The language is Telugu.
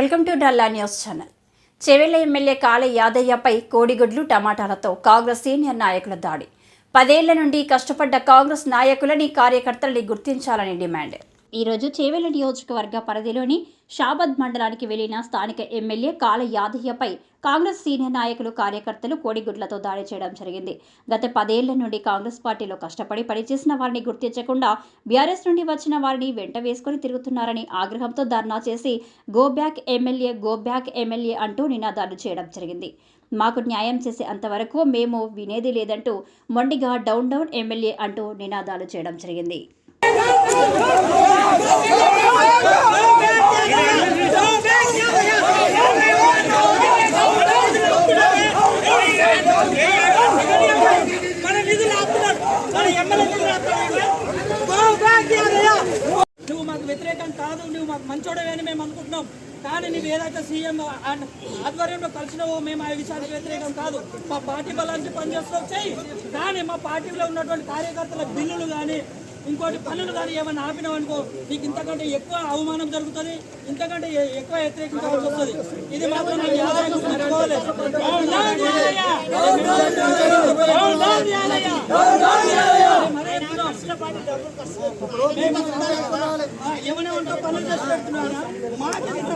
Welcome to Dalla news channel. Chevella MLA Kale యాదయ్యపై కోడిగుడ్లు టమాటాలతో కాంగ్రెస్ సీనియర్ నాయకుల దాడి. పదేళ్ళ నుండి కష్టపడ్డ కాంగ్రెస్ నాయకులని కార్యకర్తలని గుర్తించాలని డిమాండ్. ఈరోజు చేవెల నియోజకవర్గ పరిధిలోని షాబాద్ మండలానికి వెళ్ళిన స్థానిక ఎమ్మెల్యే కాళ యాదయ్యపై కాంగ్రెస్ సీనియర్ నాయకులు కార్యకర్తలు కోడిగుడ్లతో దాడి చేయడం జరిగింది. గత పదేళ్ళ నుండి కాంగ్రెస్ పార్టీలో కష్టపడి పనిచేసిన వారిని గుర్తించకుండా బీఆర్ఎస్ నుండి వచ్చిన వారిని వెంట వేసుకుని తిరుగుతున్నారని ఆగ్రహంతో ధర్నా చేసి go back MLA go back MLA అంటూ నినాదాలు చేయడం జరిగింది. మాకు న్యాయం చేసే అంతవరకు మేము వినేది లేదంటూ మొండిగా డౌన్ డౌన్ ఎమ్మెల్యే అంటూ నినాదాలు చేయడం జరిగింది. కాదు నువ్వు మాకు మంచోడవే అని మేము అనుకుంటున్నాం. కానీ నువ్వు ఏదైతే సీఎం ఆధ్వర్యంలో కలిసినావో మేము ఆ విషయానికి వ్యతిరేకం కాదు. మా పార్టీ బలానికి పనిచేస్తూ చెయ్యి. కానీ మా పార్టీలో ఉన్నటువంటి కార్యకర్తల బిల్లులు కానీ ఇంకోటి పనులు కానీ ఏమైనా ఆపినావు అనుకో నీకు ఇంతకంటే ఎక్కువ అవమానం జరుగుతుంది ఇంతకంటే ఎక్కువ ఎక్కువ కావాల్సి వస్తుంది. ఇది మాత్రం అంటున్నాం. మేము ఏమైనా ఉంటే పనులు చేసి పెడుతున్నారా? మాకు ఇంత